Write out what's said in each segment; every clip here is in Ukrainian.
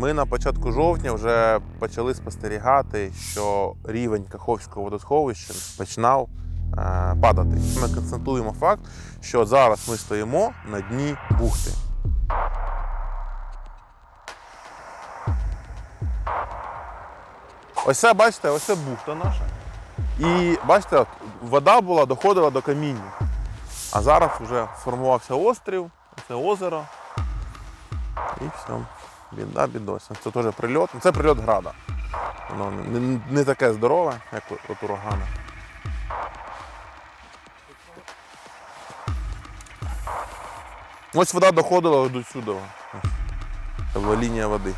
Ми на початку жовтня вже почали спостерігати, що рівень Каховського водосховища починав е, падати. Ми констатуємо факт, що зараз ми стоїмо на дні бухти. Ось це, бачите, ось це бухта наша. І бачите, вода була, доходила до каміння. А зараз вже сформувався острів, це озеро. І все. Біда, бідося. Це теж прильот. Ну, Це прильот града. Воно не, не таке здорове, як от- урагана. Ось вода доходила до сюди. Це була лінія води.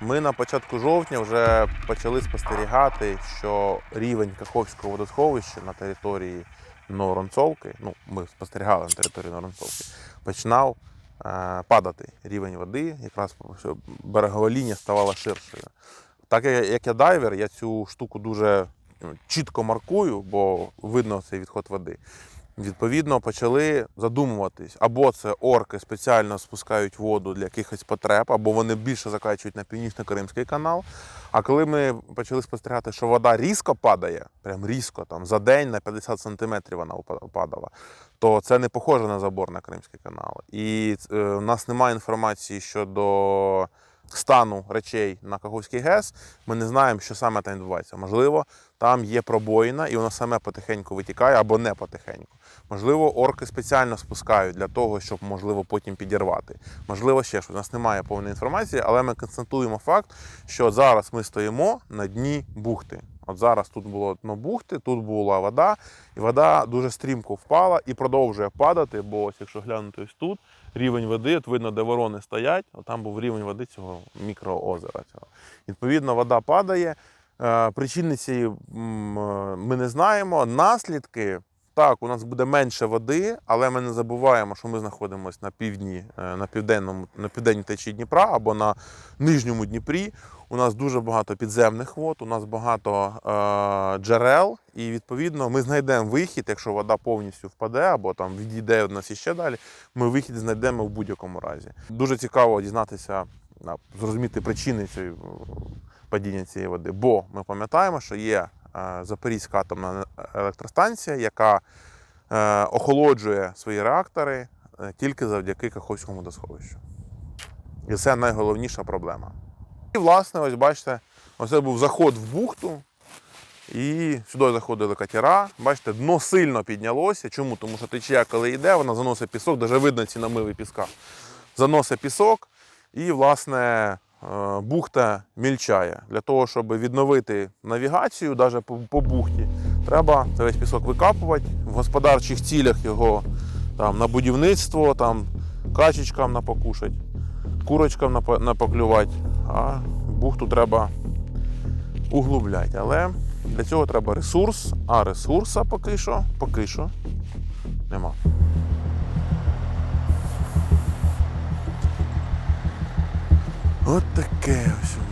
Ми на початку жовтня вже почали спостерігати, що рівень Каховського водосховища на території Новоронцовки, ну ми спостерігали на території Новоронцовки, починав падати рівень води, якраз щоб берегова лінія ставала ширшою. Так як як я дайвер, я цю штуку дуже ну, чітко маркую, бо видно цей відход води. Відповідно, почали задумуватись, або це орки спеціально спускають воду для якихось потреб, або вони більше закачують на північно-Кримський канал. А коли ми почали спостерігати, що вода різко падає, прям різко, там за день на 50 сантиметрів вона падала, то це не похоже на забор на Кримський канал. І е, у нас немає інформації щодо стану речей на Каховський ГЕС. Ми не знаємо, що саме там відбувається. Можливо, там є пробоїна, і воно саме потихеньку витікає або не потихеньку. Можливо, орки спеціально спускають для того, щоб можливо потім підірвати. Можливо, ще щось. У нас немає повної інформації, але ми констатуємо факт, що зараз ми стоїмо на дні бухти. От зараз тут було дно бухти, тут була вода, і вода дуже стрімко впала і продовжує падати. Бо ось якщо глянути ось тут, рівень води, от видно, де ворони стоять, от там був рівень води цього мікроозера. Цього. Відповідно, вода падає. Е, Причини цієї е, ми не знаємо. Наслідки. Так, у нас буде менше води, але ми не забуваємо, що ми знаходимося на півдні, е, на південному, на південній течії Дніпра або на нижньому Дніпрі. У нас дуже багато підземних вод, у нас багато е, джерел, і відповідно ми знайдемо вихід, якщо вода повністю впаде або там відійде від нас іще далі. Ми вихід знайдемо в будь-якому разі. Дуже цікаво дізнатися, зрозуміти причини цієї е, падіння цієї води. Бо ми пам'ятаємо, що є Запорізька атомна електростанція, яка е, охолоджує свої реактори е, тільки завдяки Каховському водосховищу. І це найголовніша проблема. І, власне, ось бачите, оце був заход в бухту. І сюди заходили катера. Бачите, дно сильно піднялося. Чому? Тому що течія, коли йде, вона заносить пісок, навіть видно ці намиви піска. Заносить пісок, і, власне, е, бухта мільчає. Для того, щоб відновити навігацію, навіть по, по бухті, треба весь пісок викапувати. В господарчих цілях його там, на будівництво, там, качечкам напокушать, курочкам напоклювати. А бухту треба углубляти. Але для цього треба ресурс, а ресурса поки що, поки що нема. От таке ось.